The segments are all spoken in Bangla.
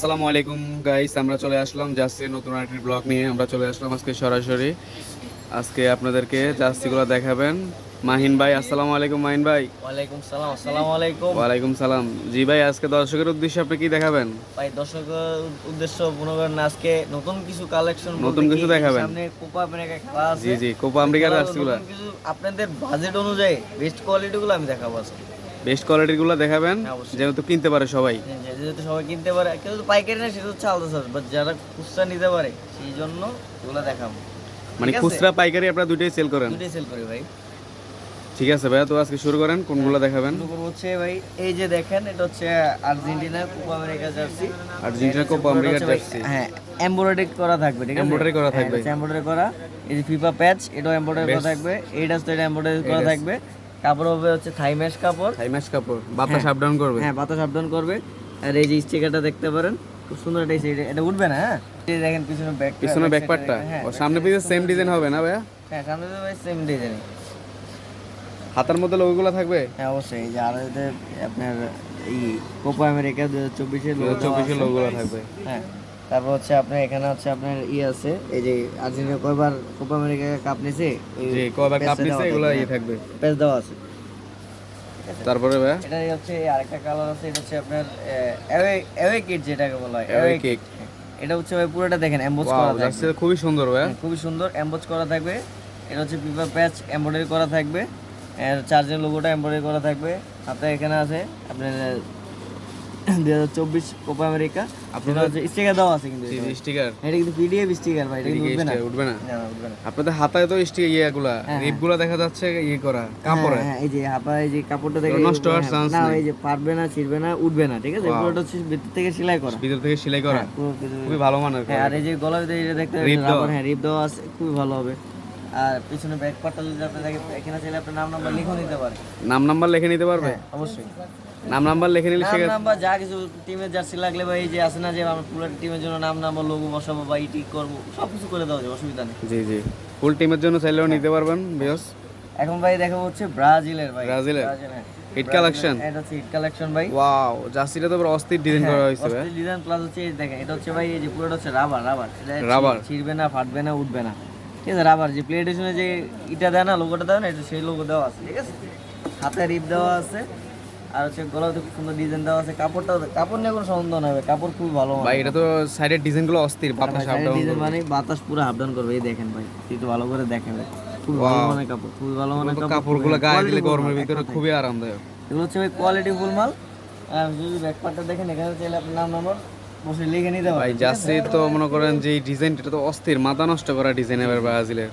আসসালামু আলাইকুম গাইস আমরা চলে আসলাম জার্সির নতুন একটি ব্লগ নিয়ে। আমরা চলে আসলাম আজকে সরাসরি। আজকে আপনাদেরকে জার্সিগুলো দেখাবেন। মাহিন ভাই আসসালামু আলাইকুম মাহিন ভাই। ওয়ালাইকুম সালাম আসসালামু আলাইকুম। ওয়ালাইকুম সালাম। জি ভাই আজকে দর্শকের উদ্দেশ্যে আপনি কি দেখাবেন? ভাই দর্শকের উদ্দেশ্য মনে করেন আজকে নতুন কিছু কালেকশন নতুন কিছু দেখাবেন। সামনে কোপা আমেরিকা খেলা আছে। জি জি কোপা আমেরিকার জার্সিগুলো। আপনাদের বাজেট অনুযায়ী বেস্ট কোয়ালিটি গুলো আমি দেখাবো আজকে। বেস্ট কোয়ালিটিরগুলো দেখাবেন হ্যাঁ। যেহেতু কিনতে পারে সবাই। যে- যেহেতু সবাই কিনতে পারে কেউ তো পাইকারি না সেটা হচ্ছে আলাদা চার্জ বাট যারা খুচরা নিতে পারে সেই জন্য ওগুলো দেখাবো। মানে খুচরা পাইকারি আপনারা দুইটাই সেল করেন? দুটোই সেল করি ভাই। ঠিক আছে ভাইয়া তো আজকে শুরু করেন কোনগুলো দেখাবেন? শুরু করব হচ্ছে ভাই এই যে দেখেন এটা হচ্ছে Argentina Copa America jersey. Argentina Copa আমেরিকার জার্সি। হ্যাঁ এমব্রয়ডারি করা থাকবে ঠিক আছে? Embroidery করা থাকবে। এমব্রয়ডারি করা এই যে ফিফা প্যাচ এটাও এমব্রয়ডারি করা থাকবে এইটা তো এটা এমব্রয়ডারি করা থাকবে। কাপড় হবে হচ্ছে থাই ম্যাশ কাপড়। থাই কাপড়। বাতাস আপ ডাউন করবে। হ্যাঁ বাতাস আপ ডাউন করবে। আর এই যে স্টিকারটা দেখতে পারেন খুব সুন্দর এটা এটা- উঠবে না হ্যাঁ? এই দেখেন পিছনে ব্যাক পিছনে ব্যাক পার্টটা হ্যাঁ ও সামনে পিছে সেম ডিজাইন হবে না ভাইয়া? হ্যাঁ সামনে তো ভাই সেম ডিজাইন হাতার মধ্যে লোগোগুলো থাকবে? হ্যাঁ অবশ্যই। এই যে আর আপনার এই কোপা আমেরিকা দু হাজার চব্বিশের চব্বিশের লোগোগুলো থাকবে। হ্যাঁ। তারপর হচ্ছে আপনার এখানে হচ্ছে আপনার ই আছে এই যে আর্জেন্টিনা কয়বার কোপা আমেরিকা কাপ নিছে যে কয়বার কাপ নিচ্ছে এগুলো ইয়ে থাকবে। পেজ দেওয়া আছে। তারপরে ভাইয়া এটাই হচ্ছে আরেকটা কালার আছে এটা হচ্ছে আপনার অ্যাওয়ে অ্যাওয়ে কিট যেটাকে বলা হয় অ্যাওয়ে কেক এটা হচ্ছে ভাই পুরোটা দেখেন এমবোজ করা থাকবে। খুবই সুন্দর ভাইয়া হ্যাঁ, খুবই সুন্দর এমবোজ করা থাকবে। এটা হচ্ছে পেপার প্যাচ এমব্রয়ডারি করা থাকবে। এর চার্জের লোগোটা এমব্রয়ডারি করা থাকবে। আপনার এখানে আছে আপনার দুই হাজার চব্বিশ কোপা আমেরিকা আপনার স্টিকার দেওয়া আছে কিন্তু স্টিকার এটা। কিন্তু পিডিএফ স্টিকার ভাই এটা উঠবে না। উঠবে না। না, না, উঠবে না। আপনাদের হাতায় তো স্টিকার ইয়েগুলা রিপগুলো দেখা যাচ্ছে ইয়ে করা কাপড়ে। হ্যাঁ, হ্যাঁ, এই যে হাপা যে কাপড়টা দেখে নষ্ট হওয়ার হ্যাঁ, না এই যে পারবে না ছিড়বে না উঠবে না ঠিক আছে? পুরোটা হচ্ছে ভিতর থেকে সেলাই করা। ভিতর থেকে সেলাই করা। খুবই ভালো মানের আর এই যে গলা ভিতরে এটা দেখতে Rip হ্যাঁ রিপ দেওয়া আছে খুবই ভালো হবে। আর পিছনে ব্যাক পার্টটা যদি আপনি দেখেন এখানে চাইলে আপনার নাম নাম্বার লিখে নিতে নাম নাম্বার লিখে নিতে পারবে অবশ্যই। নাম নাম্বার লিখে নিলে নাম নাম্বার যা কিছু টিমের জার্সি লাগলে বা এই যে আছে না যে আমরা পুরো টিমের জন্য নাম নাম্বার লোগো বসাবো বা ইটি করব সব কিছু করে দেওয়া যাবে অসুবিধা নেই। জি জি। ফুল টিমের জন্য চাইলেও নিতে পারবেন বিয়স এখন ভাই দেখাবো হচ্ছে ব্রাজিলের ভাই। ব্রাজিলের? হ্যাঁ। হিট কালেকশন এটা হচ্ছে হিট কালেকশন ভাই। ওয়াও জার্সিটা তো পুরো অস্থির ডিজাইন করা হয়েছে ভাই। অস্থির ডিজাইন প্লাস হচ্ছে এই দেখেন এটা হচ্ছে ভাই এই যে পুরোটা হচ্ছে রাবার রাবার এটা? ছি- ছিঁড়বে না ফাটবে না উঠবে না। ঠিক আছে রাবার যে প্লেটেশনে যে ইটা দেয় না লোগোটা দেয় না এটা সেই লোগো দেওয়া আছে ঠিক আছে? হাতে রিপ দেওয়া আছে। আর হচ্ছে গলাতে খুব সুন্দর ডিজাইন দেওয়া আছে। কাপড়টা কাপড় নিয়ে কোনো সন্দেহ নাই ভাই কাপড় খুবই ভালো ভাই এটা তো সাইডের ডিজাইনগুলো অস্থির বাতাস আপ ডাউন ডিজাইন মানে বাতাস পুরো আপ ডাউন করবে এই দেখেন ভাই একটু ভালো করে দেখেন ভাই খুবই ভালো মানের কাপড় খুবই ভালো মানের কাপড় কাপড়গুলো গায়ে দিলে গরমের ভিতরে খুবই আরামদায়ক। এগুলো হচ্ছে ভাই কোয়ালিটি ফুল মাল। আর যদি ব্যাক পার্টটা দেখেন এখানে চাইলে আপনার নাম নম্বর বসে লিখে নিতে ভাই পারেন জার্সি তো মনে করেন যে ডিজাইন এটা তো অস্থির মাথা নষ্ট করা ডিজাইন এবার ব্রাজিলের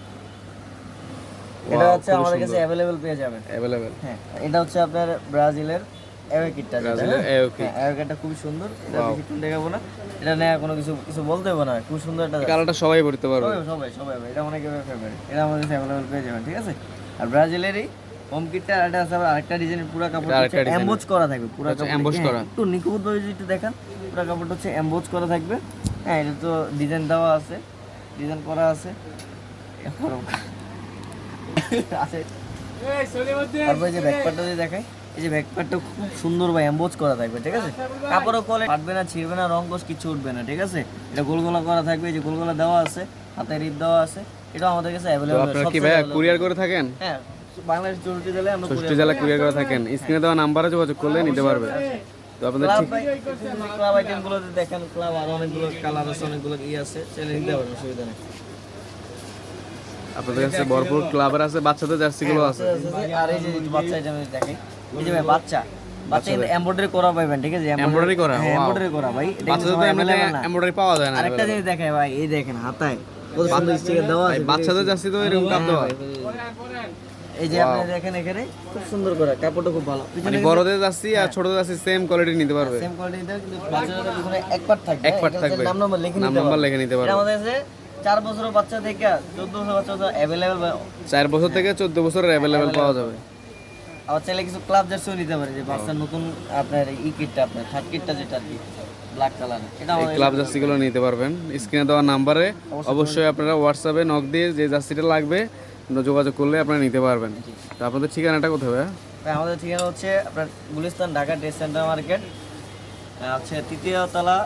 এটা হচ্ছে আমাদের কাছে অ্যাভেলেবেল পেয়ে যাবেন। অ্যাভেলেবেল হ্যাঁ এটা হচ্ছে আপনার ব্রাজিলের অ্যাওয়ে কিটটা ব্রাজিলের হ্যাঁ? ওকে অ্যাওয়ে কিটটা খুবই সুন্দর। এটা বেশিক্ষণ দেখাবো না। এটা নেওয়া কোনো কিছু কিছু বলতে হবে না। খুব সুন্দর একটা কালারটা সবাই পড়তে পারবে। সবাই সবাই এটা অনেকের ফেভারিট এটা আমাদের কাছে অ্যাভেলেবেল পেয়ে যাবেন ঠিক আছে? আর ব্রাজিলেরই হোম কিটটা আরেকটা আছে আবার আরেকটা ডিজাইনের পুরো কাপড় design এমবোজ করা থাকবে পুরো কাপড় emboss করা। একটু নিখুঁত ভাবে যদি একটু দেখেন পুরো কাপড়টা হচ্ছে এমবোজ করা থাকবে। হ্যাঁ এটা তো ডিজাইন দেওয়া আছে ডিজাইন করা আছে। এরপর আছে। তারপর এই যে ব্যাকপার্টটা যদি দেখাই এই যে ব্যাকপার্টটা খুব সুন্দর ভাই এমবোজ করা থাকবে ঠিক আছে? কাপড়ও কলে ফাটবে না ছিঁড়বে না রং কোষ কিছু উঠবে না ঠিক আছে? এটা গোলগোলা করা থাকবে এই যে গোলগোলা দেওয়া আছে হাতে রিপ দেওয়া আছে এটা আমাদের কাছে অ্যাভেলেবল আপনারা কি ভাইয়া কুরিয়ার করে থাকেন? হ্যাঁ বাংলাদেশ আমরা কুরিয়ার করে। থাকেন। স্ক্রিনে দেওয়া নাম্বারে যোগাযোগ করলে নিতে পারবে তো আপনাদের ক্লাব ঠিক ভাই ক্লাব আইটেমগুলোতে দেখেন ক্লাব আর অনেকগুলো কালার আছে অনেকগুলো ই আছে নিতে পারবেন নেই। আপনাদের কাছে ভরপুর ক্লাবের আছে বাচ্চাদের জার্সিগুলো আছে। আর এই যে বাচ্চা আইটেম দেখেন এই যে বাচ্চা। বাচ্চা এমব্রয়ডারি করা ঠিক আছে? Embroidery করা? হ্যাঁ এমব্রয়ডারি করা ভাই। এটা এমব্রয়ডারি পাওয়া যায় না আরেকটা জিনিস দেখায় ভাই এই দেখেন হাতায়। কত সুন্দর স্টিকার দেওয়া আছে বাচ্চাদের জার্সি তো এরকম কাপ দেওয়া এই যে আপনি দেখেন এখানে খুব সুন্দর করে কাপড়টা খুব ভালো। মানে বড়দের জার্সি আর ছোটদের জার্সি সেম কোয়ালিটি নিতে পারবে। সেম কোয়ালিটি কিন্তু এক পার্ট থাকবে এক থাকবে। নাম নাম্বার লিখে নাম নিতে নাম্বার পারবে লিখে নিতে পারবে। আমাদের কাছে চার বছরের বাচ্চা থেকে চোদ্দ বছর বাচ্চা অ্যাভেলেবেল চার বছর থেকে চোদ্দ বছরের অ্যাভেলেবেল পাওয়া যাবে। আবার চাইলে কিছু ক্লাব জার্সিও নিতে পারে যে বাচ্চার নতুন আপনার ই কিটটা আপনার থার্ড কিটটা যেটা আর কি ব্ল্যাক কালার এটা আমাদের ক্লাব জার্সিগুলো নিতে পারবেন। স্ক্রিনে দেওয়া নাম্বারে অবশ্যই। আপনারা হোয়াটসঅ্যাপে নক দিয়ে যে জার্সিটা লাগবে যোগাযোগ করলে আপনারা নিতে পারবেন। তো আপনাদের ঠিকানাটা কোথায় ভাই, আমাদের ঠিকানা হচ্ছে আপনার Gulistan Dhaka dress centre market হচ্ছে তৃতীয় তলা